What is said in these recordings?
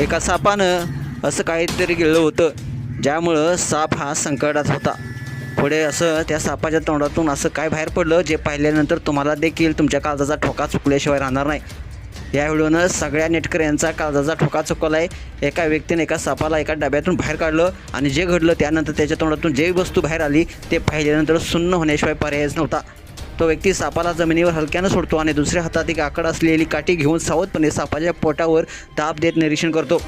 एका सापानं असं काहीतरी गिळलं होतं ज्यामुळं साप हा संकटात होता. पुढे असं त्या सापाच्या तोंडातून असं काय बाहेर पडलं जे पाहिल्यानंतर तुम्हाला देखील तुमच्या काळजाचा ठोका चुकल्याशिवाय राहणार नाही. या व्हिडिओनं सगळ्या नेटकऱ्यांचा काळजाचा ठोका चुकवला आहे एका व्यक्तीने एका सापाला एका डब्यातून बाहेर काढलं आणि जे घडलं त्यानंतर त्याच्या तोंडातून जे वस्तू बाहेर आली ते पाहिल्यानंतर सुन्न होण्याशिवाय पर्यायच नव्हता. तो व्यक्ती सापाला जमिनीवर हलक्यानं सोडतो आणि दुसऱ्या हातात एक आकड असलेली काठी घेऊन सावधपणे सापाच्या पोटावर दाब देत निरीक्षण करतो.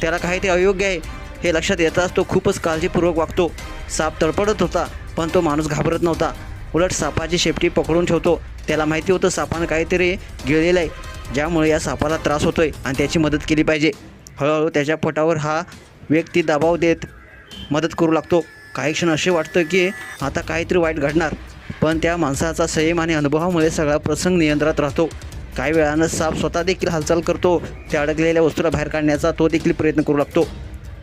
त्याला काही ते अयोग्य आहे हे लक्षात येताच तो खूपच काळजीपूर्वक वागतो. साप तडपडत होता पण तो माणूस घाबरत नव्हता. उलट सापाची शेपटी पकडून ठेवतो. त्याला माहिती होतं सापानं काहीतरी गिळलेलं आहे ज्यामुळे या सापाला त्रास होतोय आणि त्याची मदत केली पाहिजे. हळूहळू त्याच्या पोटावर हा व्यक्ती दबाव देत मदत करू लागतो. काही क्षण असे वाटतं की आता काहीतरी वाईट घडणार. पण त्या माणसाचा संयम आणि अनुभवामुळे सगळा प्रसंग नियंत्रणात राहतो. काही वेळानं साप स्वतः देखील हालचाल करतो. त्या अडकलेल्या वस्तूला बाहेर काढण्याचा तो देखील प्रयत्न करू लागतो.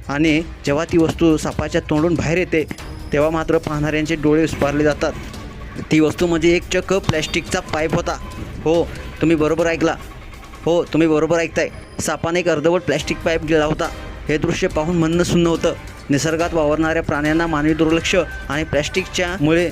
आणि जेव्हा ती वस्तू सापाच्या तोंडून बाहेर येते तेव्हा मात्र पाहणाऱ्यांचे डोळे उस्पारले जातात. ती वस्तू म्हणजे एक चक्क प्लॅस्टिकचा पाईप होता. हो तुम्ही बरोबर ऐकला. हो तुम्ही बरोबर ऐकताय. सापाने एक अर्धवट प्लॅस्टिक पाईप गेला होता. हे दृश्य पाहून म्हणणं सुन्न होतं. निसर्गात वावरणाऱ्या प्राण्यांना मानवी दुर्लक्ष आणि प्लॅस्टिकच्या मुळे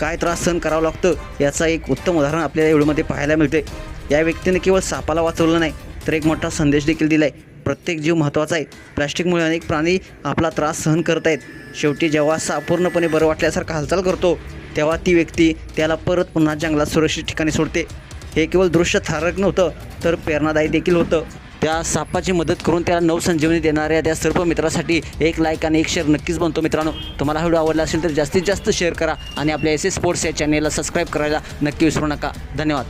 काय त्रास सहन करावं लागतं याचा एक उत्तम उदाहरण आपल्याला या व्हिडिओमध्ये पाहायला मिळते या व्यक्तीने केवळ सापाला वाचवलं नाही तर एक मोठा संदेश देखील दिला आहे प्रत्येक जीव महत्त्वाचा आहे. प्लॅस्टिकमुळे अनेक प्राणी आपला त्रास सहन करत आहेत. शेवटी जेव्हा साप पूर्णपणे बरं वाटल्यासारखं हालचाल करतो तेव्हा ती व्यक्ती त्याला परत पुन्हा जंगलात सुरक्षित ठिकाणी सोडते. हे केवळ दृश्य थारक नव्हतं तर प्रेरणादायी देखील होतं. त्या सापाची मदत करून त्याला नवसंजीवनी देणाऱ्या त्या सर्व मित्रासाठी एक लाईक आणि एक शेअर नक्कीच बनतो मित्रांनो. तुम्हाला व्हिडिओ आवडला असेल तर जास्तीत जास्त शेअर करा आणि आपल्या एस एस स्पोर्ट्स या चॅनेलला सबस्क्राईब करायला नक्की विसरू नका. धन्यवाद.